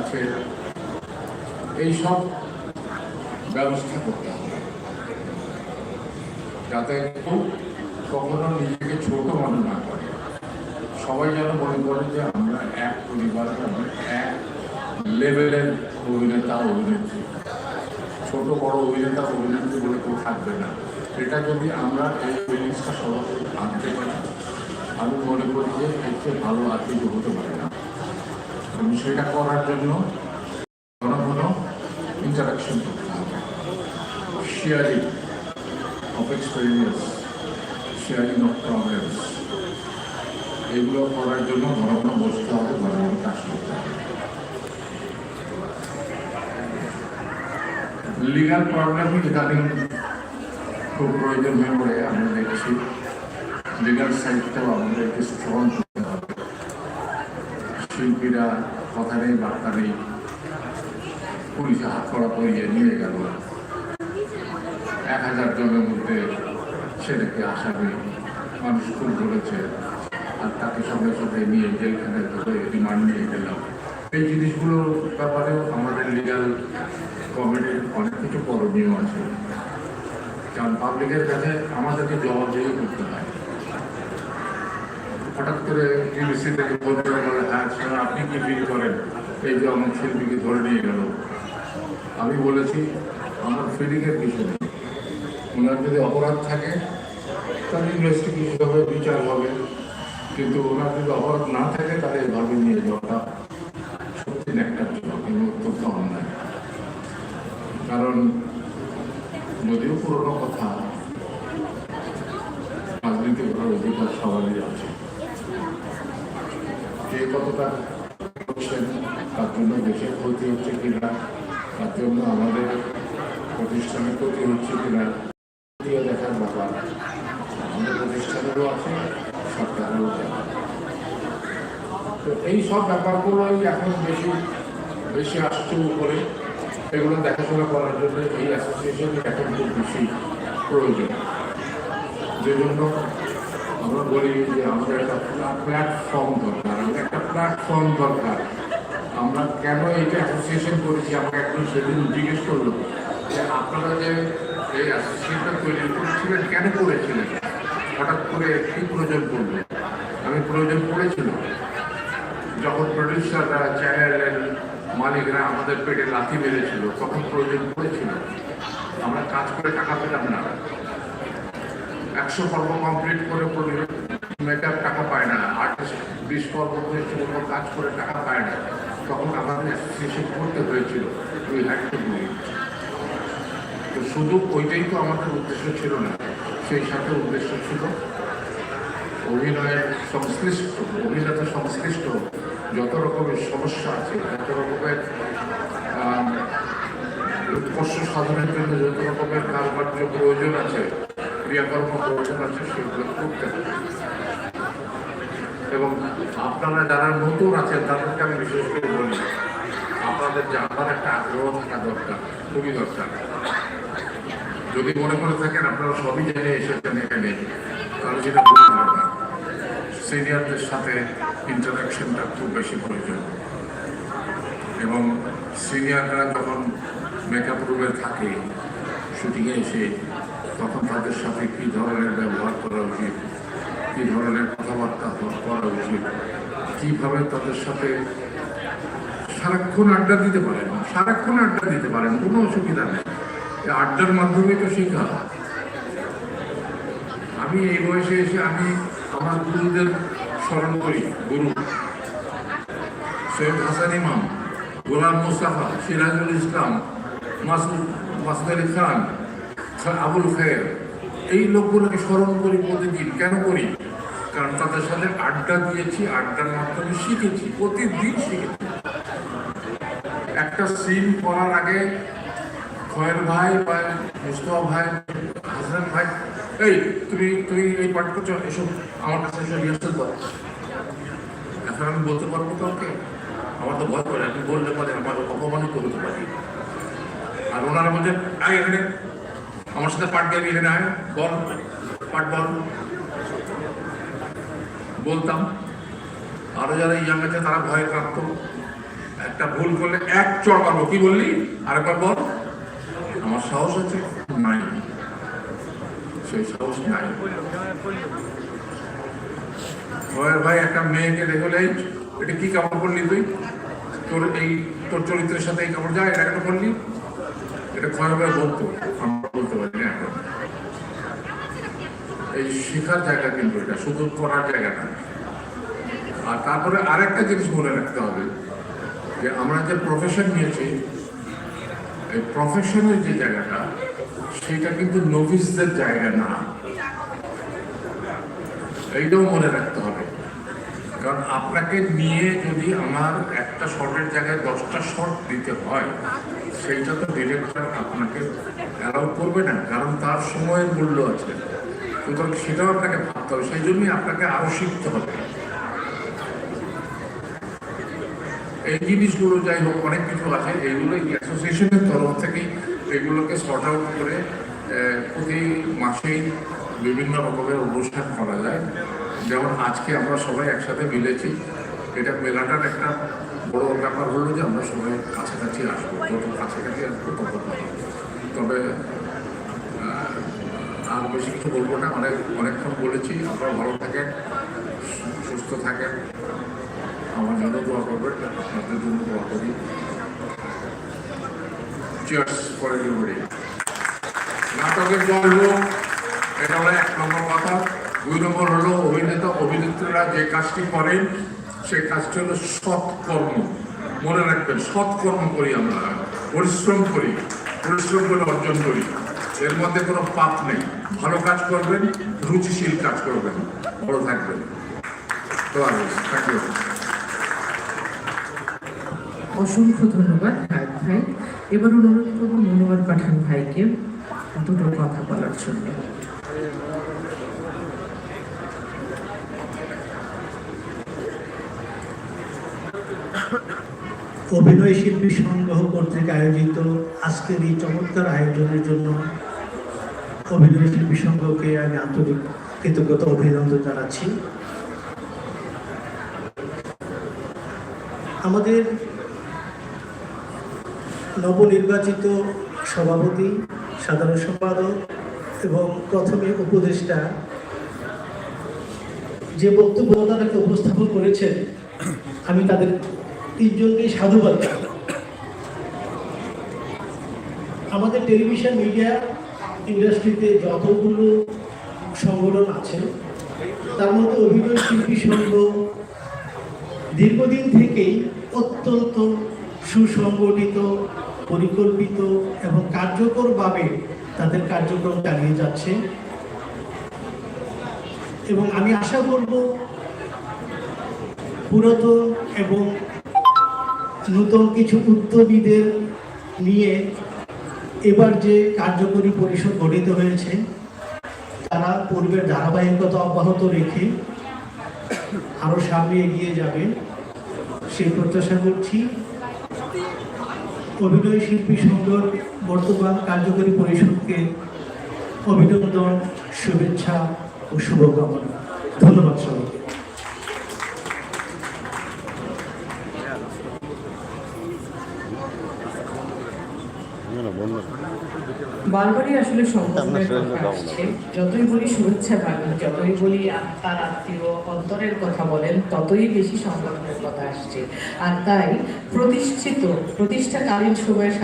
কাছে এইসব ব্যবস্থা করতে হবে। যাতে কখনো নিজেকে ছোট মনে না করে। সবাই যেন মনে করে যে আমরা এক পরিবার এক লেভেলের অভিনেতা, অভিনেত্রী। ছোট, বড় অভিনেতা, অভিনেত্রী বলে কেউ থাকবে না। এটা যদি আমরা এই জিনিসটা সবাই আনতে পারি, আমি মনে করি যে এর চেয়ে ভালো আর কিছু হতে পারে না। এবং সেটা করার জন্য ঘন ঘন ইন্টারাকশন করতে হবে। Sharing of experience sharing of problems এগুলো করার জন্য ঘন ঘন বসতে হবে ঘন ঘন কাজ করতে হবে। লিগাল প্রবলেম ইদানিং খুব প্রয়োজন হয়ে পড়ে আমরা দেখছি লিগাল সাইডটাও আমাদেরকে স্ট্রং করতে হবে শিল্পীরা কথা নেই বার্তা নেই পুলিশে হাত করা পরিয়ে নিয়ে গেল। এক হাজার জনের মধ্যে ছেলেকে আসামি মানুষ খুব ধরেছে আর তাকে সঙ্গে সঙ্গে নিয়ে জেলখানে ধরে রিমান্ড নিয়ে গেলাম। এই জিনিসগুলোর ব্যাপারেও আমাদের লিগাল কমিটির অনেক কিছু করণীয় আছে। কারণ পাবলিকের কাছে আমাদেরকে জবাবদিহি করতে হয়। হঠাৎ করে টিভিসি থেকে বলতে বলে হ্যাঁ স্যার, আপনি কি ফিল করেন? এই যে অমুক শিল্পীকে ধরে নিয়ে গেল। আমি বলেছি, আমার ফিলিংয়ের কিছু নেই। ওনার যদি অপরাধ থাকে, তাহলে ইনভেস্টিগেশন হবে, বিচার হবে। কিন্তু ওনার যদি অপরাধ না থাকে, তাহলে এভাবে নিয়ে যাওয়াটা সত্যি একটা অত্যন্ত অন্যায় কারণ যদিও পুরোনো কথা রাজনীতি করার অধিকার সবারই আছে কে কতটা করছেন তার জন্য দেশের ক্ষতি হচ্ছে কিনা, তার জন্য আমাদের প্রতিষ্ঠানের ক্ষতি হচ্ছে কিনা দেখার ব্যাপার। আমাদের প্রতিষ্ঠানেরও আছে, সরকারেরও তো এই সব ব্যাপারগুলোই এখন বেশি বেশি আসছে উপরে। এগুলো দেখাশোনা করার জন্য এই অ্যাসোসিয়েশন এখন খুব বেশি প্রয়োজন। যে জন্য আমরা বলি যে আমাদের একটা প্ল্যাটফর্ম দরকার। আমাদের একটা প্ল্যাটফর্ম দরকার। আমরা কেন এইটা অ্যাসোসিয়েশন করেছি? আমাকে একজন সেদিন জিজ্ঞেস করল যে আপনারা যে এই অ্যাসোসিয়েশনটা তৈরি করেছিলেন, কেন করেছিলেন? হঠাৎ করে কি প্রয়োজন পড়ল? আমি প্রয়োজন পড়েছিল যখন প্রডিউসাররা চ্যানেলের মালিকরা আমাদের পেটে লাথি মেরেছিল, তখন প্রয়োজন পড়েছিল। আমরা কাজ করে টাকা পেলাম না। একশো পর্ব কমপ্লিট করে মেকআপ টাকা পায় না। আর্টিস্ট বিশ পর্ব করে কাজ করে টাকা পায় না। তখন আমাদের অ্যাসোসিয়েশন করতে হয়েছিল টু ডু ইট তো শুধু ওইটাই তো আমাদের উদ্দেশ্য ছিল না, সেই সাথে উদ্দেশ্য ছিল অভিনয়ের সংশ্লিষ্ট, অভিনেতা সংশ্লিষ্ট যত রকমের সমস্যা আছে, যত রকমের উৎকর্ষ সাধনের জন্য যত রকমের কারবার্য প্রয়োজন আছে, ক্রিয়াকর্ম প্রয়োজন আছে, সেগুলো করতে এবং আপনারা যারা নতুন আছেন, তাদেরকে আমি বিশেষ করে বলি, আপনাদের জানবার একটা আগ্রহ থাকা দরকার, খুবই দরকার। যদি মনে করে থাকেন, আপনারা সবই জেনে এসেছেন এখানে, তাহলে সেটা ভুল দরকার সিনিয়রদের সাথে ইন্টারাকশনটা খুব বেশি প্রয়োজন। এবং সিনিয়ররা যখন মেকআপ রুমে থাকে শুটিংয়ে এসে, তখন তাদের সাথে কী ধরনের ব্যবহার করা উচিত, কী ধরনের কথাবার্তা করা উচিত। কীভাবে তাদের সাথে সারাক্ষণ আড্ডা দিতে পারেন? সারাক্ষণ আড্ডা দিতে পারেন, কোনো অসুবিধা নেই। আড্ডার মাধ্যমে তো শেখা। আমি এই বয়সে এসে আমি আমার গুরুদের স্মরণ করি, গুরু। সৈয়দ হাসান ইমাম, গোলাম মুস্তাফা, সিরাজুল ইসলাম, মাসুদ মাসুদ আলী খান, আবুল খায়ের। এই লোকগুলোকে স্মরণ করি প্রতিদিন। কেন করি? কারণ তাদের সাথে আড্ডা দিয়েছি, আড্ডার মাধ্যমে শিখেছি, প্রতিদিন শিখেছি। একটা সিন করার আগে খয়ের ভাই বা মুস্তফা ভাই, হাসান ভাই, এই, তুমি তুমি এই পাঠ করছ এসব আমার কাছে এসে রিহার্সাল করো এখন আমি বলতে পারব কাউকে? আমার তো ভয় করে, আপনি বললে পারে আমার অপমানই করতে পারি। আর ওনারা বলছেন আয় এখানে, আমার সাথে পাঠ গাবি এখানে আয়, বল, পাঠ বল। বলতাম, আরও যারা ইয়াং আছে তারা ভয়ে কাঁপতো একটা ভুল করলে এক চড় মারবো। কি বললি? আরেকবার বল। আমার সাহস আছে? নাই। সেই সাহস নাই। ওর ভাই, একটা মেয়েকে দেখলে এটা কি কাপড় পরলি তুই? তোর এই, তোর চরিত্রের সাথে এই কাপড় যায়? এটা কেন পরলি এটা ক্ষয় হয়ে বলতো আমরা বলতে পারি। না এখন এই শেখার জায়গা কিন্তু এটা শুধু করার জায়গা না। আর তারপরে আরেকটা জিনিস মনে রাখতে হবে, যে আমরা যে প্রফেশন নিয়েছি, এই প্রফেশনের যে জায়গাটা, সেটা কিন্তু নভিসদের জায়গা না। এইটাও মনে রাখতে হবে। কারণ আপনাকে নিয়ে যদি আমার একটা শর্টের জায়গায় দশটা শর্ট দিতে হয়, সেইটা তো ডিরেক্টর আপনাকে অ্যালাউ করবে না, কারণ তার সময়ের মূল্য আছে। সুতরাং সেটাও আপনাকে ভাবতে হবে, সেই জন্যই আপনাকে আরও শিখতে হবে। এই জিনিসগুলো যাই হোক, অনেক কিছু আছে, এইগুলো অ্যাসোসিয়েশনের তরফ থেকেই এগুলোকে শর্ট আউট করে প্রতি মাসেই বিভিন্ন রকমের অনুষ্ঠান করা যায়। যেমন আজকে আমরা সবাই একসাথে মিলেছি, এটা মেলাটার একটা বড় ব্যাপার হলো যে আমরা সবাই কাছাকাছি আসব, যত কাছাকাছি আসব তত তবে আর বেশি কিছু বলব না। অনেক, অনেকক্ষণ বলেছি। আপনারা ভালো থাকেন, সুস্থ থাকেন। আমার জন্য দোয়া করবেন। আপনাদের জন্য দোয়া করি। চিয়ার্স এভরিবডি নাটকের গল্প এটা হলো এক নম্বর কথা। দুই নম্বর হলো, অভিনেতা, অভিনেত্রীরা যে কাজটি করেন সেই কাজটি হলো সৎকর্ম। মনে রাখবেন, সৎকর্ম করি আমরা, পরিশ্রম করি, পরিশ্রম করে অর্জন করি। এর মধ্যে কোনো পাপ নেই। ভালো কাজ করবেন রুচিশীল কাজ করবেন। ভালো থাকবেন। তো অসংখ্য ধন্যবাদ হায়াত ভাই। এবার অনুরোধ করব মনোয়ার পাঠান ভাইকে দুটো কথা বলার জন্য। অভিনয় শিল্পী সংগ্রহ কর্তৃক আয়োজিত আজকের এই চমৎকার আয়োজনের জন্য অভিনয় শিল্পী আমি আন্তরিক কৃতজ্ঞতা অভিনন্দন জানাচ্ছি। আমাদের নবনির্বাচিত সভাপতি, সাধারণ সম্পাদক এবং প্রথমে উপদেষ্টা যে বক্তব্য তাদেরকে উপস্থাপন করেছেন, আমি তাদের তিনজনকে সাধুবাদ আমাদের টেলিভিশন মিডিয়া ইন্ডাস্ট্রিতে যতগুলো সংগঠন আছে, তার মধ্যে অভিনয় শিল্পী সংঘ দীর্ঘদিন থেকেই অত্যন্ত সুসংগঠিত, পরিকল্পিত এবং কার্যকরভাবে তাদের কার্যক্রম চালিয়ে যাচ্ছে। এবং আমি আশা করব পুরাতন এবং নতুন কিছু উদ্যমীদের নিয়ে এবার যে কার্যকরী পরিষদ গঠিত হয়েছে, তারা পূর্বের ধারাবাহিকতা অব্যাহত রেখে আরও সামনে এগিয়ে যাবে। সেই প্রত্যাশা করছি। অভিনয় শিল্পী সুন্দর বর্তমান কার্যকরী পরিষদকে অভিনন্দন, শুভেচ্ছা ও শুভকামনা। ধন্যবাদ সবাইকে। বারবারই আসলে যতই বলি শুভেচ্ছা পাবেন যতই বলি আত্মার আত্মীয় অন্তরের কথা বলেন ততই বেশি সংগঠনের কথা আসছে। আর তাই প্রতিষ্ঠিত প্রতিষ্ঠাকালীন সময়ের